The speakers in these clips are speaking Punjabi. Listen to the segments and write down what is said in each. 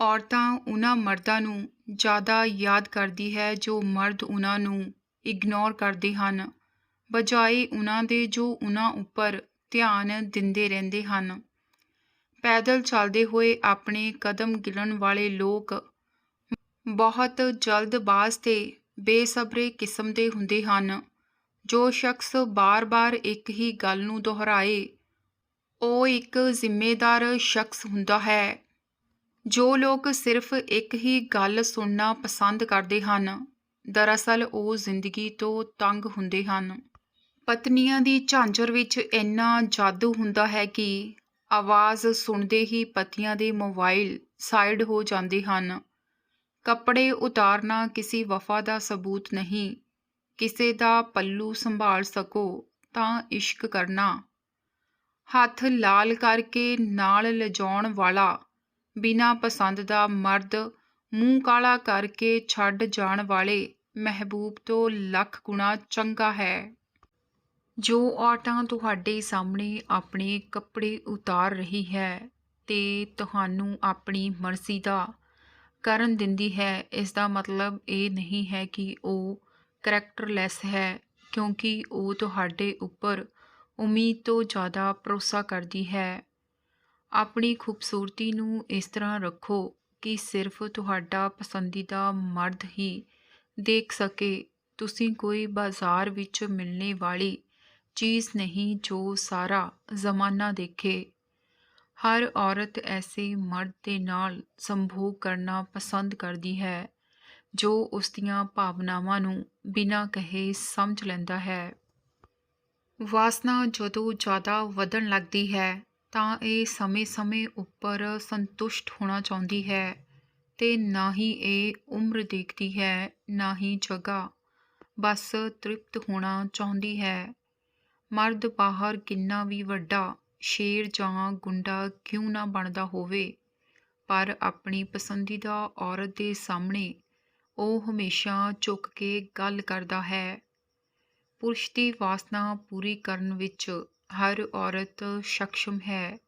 ਔਰਤਾਂ ਉਹਨਾਂ ਮਰਦਾਂ ਨੂੰ ਜ਼ਿਆਦਾ ਯਾਦ ਕਰਦੀ ਹੈ ਜੋ ਮਰਦ ਉਹਨਾਂ ਨੂੰ ਇਗਨੋਰ ਕਰਦੇ ਹਨ, ਬਜਾਏ ਉਹਨਾਂ ਦੇ ਜੋ ਉਹਨਾਂ ਉੱਪਰ ਧਿਆਨ ਦਿੰਦੇ ਰਹਿੰਦੇ ਹਨ। ਪੈਦਲ ਚੱਲਦੇ ਹੋਏ ਆਪਣੇ ਕਦਮ ਗਿਲਣ ਵਾਲੇ ਲੋਕ ਬਹੁਤ ਜਲਦਬਾਜ਼ ਤੇ ਬੇਸਬਰੇ ਕਿਸਮ ਦੇ ਹੁੰਦੇ ਹਨ, ਜੋ ਸ਼ਖਸ ਬਾਰ-ਬਾਰ ਇੱਕ ਹੀ ਗੱਲ ਨੂੰ ਦੁਹਰਾਏ, ਉਹ ਇੱਕ ਜ਼ਿੰਮੇਦਾਰ ਸ਼ਖਸ ਹੁੰਦਾ ਹੈ। ਜੋ ਲੋਕ ਸਿਰਫ ਇੱਕ ਹੀ ਗੱਲ ਸੁਣਨਾ ਪਸੰਦ ਕਰਦੇ ਹਨ, ਦਰਅਸਲ ਉਹ ਜ਼ਿੰਦਗੀ ਤੋਂ ਤੰਗ ਹੁੰਦੇ ਹਨ। ਪਤਨੀਆਂ ਦੀ ਝਾਂਜਰ ਵਿੱਚ ਇੰਨਾ ਜਾਦੂ ਹੁੰਦਾ ਹੈ ਕਿ ਆਵਾਜ਼ ਸੁਣਦੇ ਹੀ ਪਤੀਆਂ ਦੇ ਮੋਬਾਈਲ ਸਾਈਡ ਹੋ ਜਾਂਦੇ ਹਨ। ਕੱਪੜੇ ਉਤਾਰਨਾ ਕਿਸੇ ਵਫਾ ਦਾ ਸਬੂਤ ਨਹੀਂ, ਕਿਸੇ ਦਾ ਪੱਲੂ ਸੰਭਾਲ ਸਕੋ ਤਾਂ ਇਸ਼ਕ ਕਰਨਾ। ਹੱਥ ਲਾਲ ਕਰਕੇ ਨਾਲ ਲਿਜਾਉਣ ਵਾਲਾ ਬਿਨਾਂ ਪਸੰਦ ਦਾ ਮਰਦ ਮੂੰਹ ਕਾਲਾ ਕਰਕੇ ਛੱਡ ਜਾਣ ਵਾਲੇ ਮਹਿਬੂਬ ਤੋਂ ਲੱਖ ਗੁਣਾ ਚੰਗਾ ਹੈ। ਜੋ ਔਰਤਾਂ ਤੁਹਾਡੇ ਸਾਹਮਣੇ ਆਪਣੇ ਕੱਪੜੇ ਉਤਾਰ ਰਹੀ ਹੈ ਤੇ ਤੁਹਾਨੂੰ ਆਪਣੀ ਮਰਜ਼ੀ ਦਾ ਕਰਨ ਦਿੰਦੀ ਹੈ, ਇਸ ਦਾ ਮਤਲਬ ਇਹ ਨਹੀਂ ਹੈ ਕਿ ਉਹ ਕਰੈਕਟਰਲੈਸ ਹੈ, ਕਿਉਂਕਿ ਉਹ ਤੁਹਾਡੇ ਉੱਪਰ ਉਮੀਦ ਤੋਂ ਜ਼ਿਆਦਾ ਭਰੋਸਾ ਕਰਦੀ ਹੈ। ਆਪਣੀ ਖੂਬਸੂਰਤੀ ਨੂੰ ਇਸ ਤਰ੍ਹਾਂ ਰੱਖੋ ਕਿ ਸਿਰਫ ਤੁਹਾਡਾ ਪਸੰਦੀਦਾ ਮਰਦ ਹੀ ਦੇਖ ਸਕੇ। ਤੁਸੀਂ ਕੋਈ ਬਾਜ਼ਾਰ ਵਿੱਚ ਮਿਲਣੇ ਵਾਲੀ ਚੀਜ਼ ਨਹੀਂ ਜੋ ਸਾਰਾ ਜ਼ਮਾਨਾ ਦੇਖੇ। ਹਰ ਔਰਤ ਐਸੇ ਮਰਦ ਦੇ ਨਾਲ ਸੰਭੋਗ ਕਰਨਾ ਪਸੰਦ ਕਰਦੀ ਹੈ, ਜੋ ਉਸ ਦੀਆਂ ਭਾਵਨਾਵਾਂ ਨੂੰ ਬਿਨਾਂ ਕਹੇ ਸਮਝ ਲੈਂਦਾ ਹੈ। ਵਾਸਨਾ ਜਦੋਂ ਜ਼ਿਆਦਾ ਵਧਣ ਲੱਗਦੀ ਹੈ ਤਾਂ ਇਹ ਸਮੇਂ-ਸਮੇਂ ਉੱਪਰ ਸੰਤੁਸ਼ਟ ਹੋਣਾ ਚਾਹੁੰਦੀ ਹੈ ਤੇ ਨਾ ਹੀ ਇਹ ਉਮਰ ਦੇਖਦੀ ਹੈ, ਨਾ ਹੀ ਜਗ੍ਹਾ। ਬਸ ਤ੍ਰਿਪਤ ਹੋਣਾ ਚਾਹੁੰਦੀ ਹੈ। ਮਰਦ ਬਾਹਰ ਕਿੰਨਾ ਵੀ ਵੱਡਾ ਸ਼ੇਰ ਜਾਂ ਗੁੰਡਾ ਕਿਉਂ ਨਾ ਬਣਦਾ ਹੋਵੇ, ਪਰ ਆਪਣੀ ਪਸੰਦੀਦਾ ਔਰਤ ਦੇ ਸਾਹਮਣੇ ਉਹ ਹਮੇਸ਼ਾ ਝੁਕ ਕੇ ਗੱਲ ਕਰਦਾ ਹੈ। ਪੁਰਸ਼ ਦੀ ਵਾਸਨਾ ਪੂਰੀ ਕਰਨ ਵਿੱਚ ਹਰ ਔਰਤ ਸક્ષਮ ਹੈ,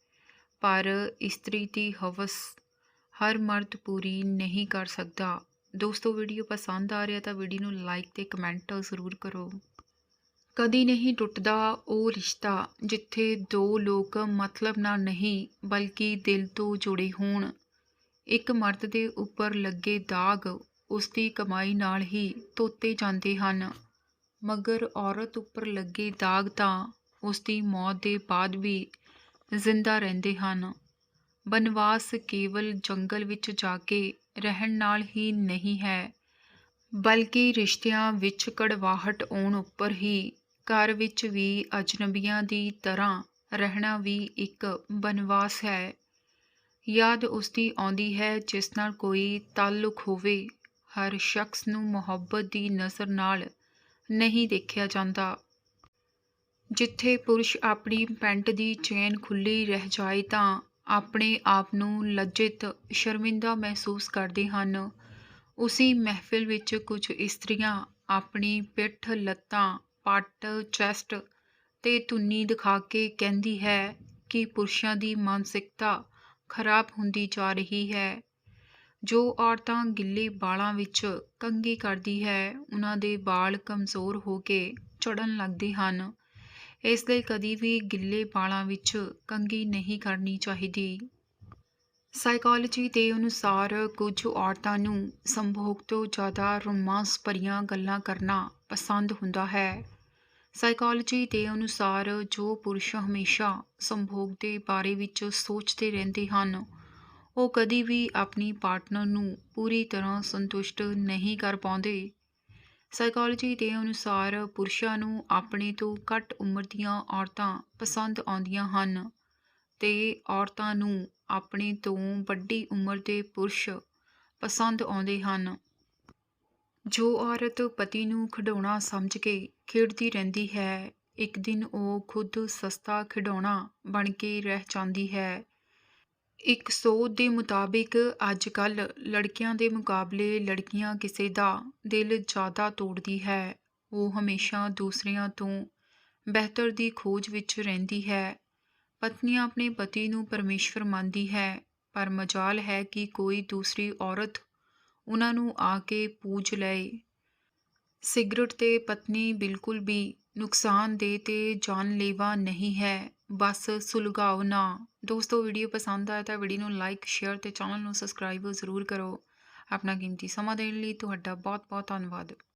ਪਰ ਇਸਤਰੀ ਦੀ ਹਵਸ ਹਰ ਮਰਦ ਪੂਰੀ ਨਹੀਂ ਕਰ ਸਕਦਾ। ਦੋਸਤੋ, ਵੀਡੀਓ ਪਸੰਦ ਆ ਰਿਹਾ ਤਾਂ ਵੀਡੀਓ ਨੂੰ ਲਾਈਕ ਤੇ ਕਮੈਂਟ ਜ਼ਰੂਰ ਕਰੋ। ਕਦੀ ਨਹੀਂ ਟੁੱਟਦਾ ਉਹ ਰਿਸ਼ਤਾ ਜਿੱਥੇ ਦੋ ਲੋਕ ਮਤਲਬ ਨਾਲ ਨਹੀਂ, ਬਲਕਿ ਦਿਲ ਤੋਂ ਜੁੜੇ ਹੋਣ। ਇੱਕ ਮਰਦ ਦੇ ਉੱਪਰ ਲੱਗੇ ਦਾਗ ਉਸ ਦੀ ਕਮਾਈ ਨਾਲ ਹੀ ਧੋਤੇ ਜਾਂਦੇ ਹਨ, ਮਗਰ ਔਰਤ ਉੱਪਰ ਲੱਗੇ ਦਾਗ ਤਾਂ ਉਸ ਦੀ ਮੌਤ ਦੇ ਬਾਅਦ ਵੀ ਜ਼ਿੰਦਾ ਰਹਿੰਦੇ ਹਨ। ਬਨਵਾਸ ਕੇਵਲ ਜੰਗਲ ਵਿੱਚ ਜਾ ਕੇ ਰਹਿਣ ਨਾਲ ਹੀ ਨਹੀਂ ਹੈ, ਬਲਕਿ ਰਿਸ਼ਤਿਆਂ ਵਿੱਚ ਕੜਵਾਹਟ ਆਉਣ ਉੱਪਰ ਹੀ ਘਰ ਵਿੱਚ ਵੀ ਅਜਨਬੀਆਂ ਦੀ ਤਰ੍ਹਾਂ ਰਹਿਣਾ ਵੀ ਇੱਕ ਬਨਵਾਸ ਹੈ। ਯਾਦ ਉਸ ਦੀ ਆਉਂਦੀ ਹੈ ਜਿਸ ਨਾਲ ਕੋਈ ਤਾਲੁਕ ਹੋਵੇ, ਹਰ ਸ਼ਖਸ ਨੂੰ ਮੁਹੱਬਤ ਦੀ ਨਜ਼ਰ ਨਾਲ ਨਹੀਂ ਦੇਖਿਆ ਜਾਂਦਾ। ਜਿੱਥੇ ਪੁਰਸ਼ ਆਪਣੀ ਪੈਂਟ ਦੀ ਚੇਨ ਖੁੱਲ੍ਹੀ ਰਹਿ ਜਾਏ ਤਾਂ ਆਪਣੇ ਆਪ ਨੂੰ ਲੱਜਿਤ, ਸ਼ਰਮਿੰਦਾ ਮਹਿਸੂਸ ਕਰਦੇ ਹਨ। ਉਸੇ ਮਹਿਫਿਲ ਵਿੱਚ ਕੁਝ ਇਸਤਰੀਆਂ ਆਪਣੀ ਪਿੱਠ ਲੱਤਾਂ, ਪੱਟ, ਚੈਸਟ ਤੇ ਤੁੰਨੀ ਦਿਖਾ ਕੇ ਕਹਿੰਦੀ ਹੈ ਕਿ ਪੁਰਸ਼ਾਂ ਦੀ ਮਾਨਸਿਕਤਾ ਖਰਾਬ ਹੁੰਦੀ ਜਾ ਰਹੀ ਹੈ। ਜੋ ਔਰਤਾਂ ਗਿੱਲੇ ਵਾਲਾਂ ਵਿੱਚ ਕੰਘੀ ਕਰਦੀ ਹੈ, ਉਹਨਾਂ ਦੇ ਵਾਲ ਕਮਜ਼ੋਰ ਹੋ ਕੇ ਝੜਨ ਲੱਗਦੇ ਹਨ। ਇਸ ਲਈ ਕਦੀ ਵੀ ਗਿੱਲੇ ਵਾਲਾਂ ਵਿੱਚ ਕੰਘੀ ਨਹੀਂ ਕਰਨੀ ਚਾਹੀਦੀ। ਸਾਈਕੋਲੋਜੀ ਦੇ ਅਨੁਸਾਰ ਕੁਝ ਔਰਤਾਂ ਨੂੰ ਸੰਭੋਗ ਤੋਂ ਜ਼ਿਆਦਾ ਰੋਮਾਂਸ ਭਰੀਆਂ ਗੱਲਾਂ ਕਰਨਾ ਪਸੰਦ ਹੁੰਦਾ ਹੈ। ਸਾਈਕੋਲੋਜੀ ਦੇ ਅਨੁਸਾਰ ਜੋ ਪੁਰਸ਼ ਹਮੇਸ਼ਾ ਸੰਭੋਗ ਦੇ ਬਾਰੇ ਵਿੱਚ ਸੋਚਦੇ ਰਹਿੰਦੇ ਹਨ, ਉਹ ਕਦੀ ਵੀ ਆਪਣੀ ਪਾਰਟਨਰ ਨੂੰ ਪੂਰੀ ਤਰ੍ਹਾਂ ਸੰਤੁਸ਼ਟ ਨਹੀਂ ਕਰ ਪਾਉਂਦੇ। ਸਾਈਕੋਲੋਜੀ ਦੇ ਅਨੁਸਾਰ ਪੁਰਸ਼ਾਂ ਨੂੰ ਆਪਣੇ ਤੋਂ ਘੱਟ ਉਮਰ ਦੀਆਂ ਔਰਤਾਂ ਪਸੰਦ ਆਉਂਦੀਆਂ ਹਨ ਤੇ ਔਰਤਾਂ ਨੂੰ ਆਪਣੇ ਤੋਂ ਵੱਡੀ ਉਮਰ ਦੇ ਪੁਰਸ਼ ਪਸੰਦ ਆਉਂਦੇ ਹਨ। ਜੋ ਔਰਤ ਪਤੀ ਨੂੰ ਖਿਡੌਣਾ ਸਮਝ ਕੇ ਖੇਡਦੀ ਰਹਿੰਦੀ ਹੈ, ਇੱਕ ਦਿਨ ਉਹ ਖੁਦ ਸਸਤਾ ਖਿਡੌਣਾ ਬਣ ਕੇ ਰਹਿ ਜਾਂਦੀ ਹੈ। ਇੱਕ ਸੋਧ ਦੇ ਮੁਤਾਬਿਕ ਅੱਜ ਕੱਲ੍ਹ ਲੜਕਿਆਂ ਦੇ ਮੁਕਾਬਲੇ ਲੜਕੀਆਂ ਕਿਸੇ ਦਾ ਦਿਲ ਜ਼ਿਆਦਾ ਤੋੜਦੀ ਹੈ। ਉਹ ਹਮੇਸ਼ਾ ਦੂਸਰਿਆਂ ਤੋਂ ਬਿਹਤਰ ਦੀ ਖੋਜ ਵਿੱਚ ਰਹਿੰਦੀ ਹੈ। ਪਤਨੀਆਂ ਆਪਣੇ ਪਤੀ ਨੂੰ ਪਰਮੇਸ਼ਵਰ ਮੰਨਦੀ ਹੈ, ਪਰ ਮਜਾਲ ਹੈ ਕਿ ਕੋਈ ਦੂਸਰੀ ਔਰਤ ਉਹਨਾਂ ਨੂੰ ਆ ਕੇ ਪੂਜ ਲਏ। ਸਿਗਰਟ ਤੇ ਪਤਨੀ ਬਿਲਕੁਲ ਵੀ ਨੁਕਸਾਨਦੇਹ ਤੇ ਜਾਨਲੇਵਾ ਨਹੀਂ ਹੈ। ਬਸ ਸੁਲਗਾਓ ਨਾ। ਦੋਸਤੋ ਵੀਡੀਓ ਪਸੰਦ ਆਇਆ ਤਾਂ ਵੀਡੀਓ ਨੂੰ ਲਾਈਕ ਸ਼ੇਅਰ ਤੇ ਚੈਨਲ ਨੂੰ ਸਬਸਕ੍ਰਾਈਬ ਜ਼ਰੂਰ ਕਰੋ। ਆਪਣਾ ਕੀਮਤੀ ਸਮਾਂ ਦੇਣ ਲਈ ਤੁਹਾਡਾ ਬਹੁਤ ਬਹੁਤ ਧੰਨਵਾਦ।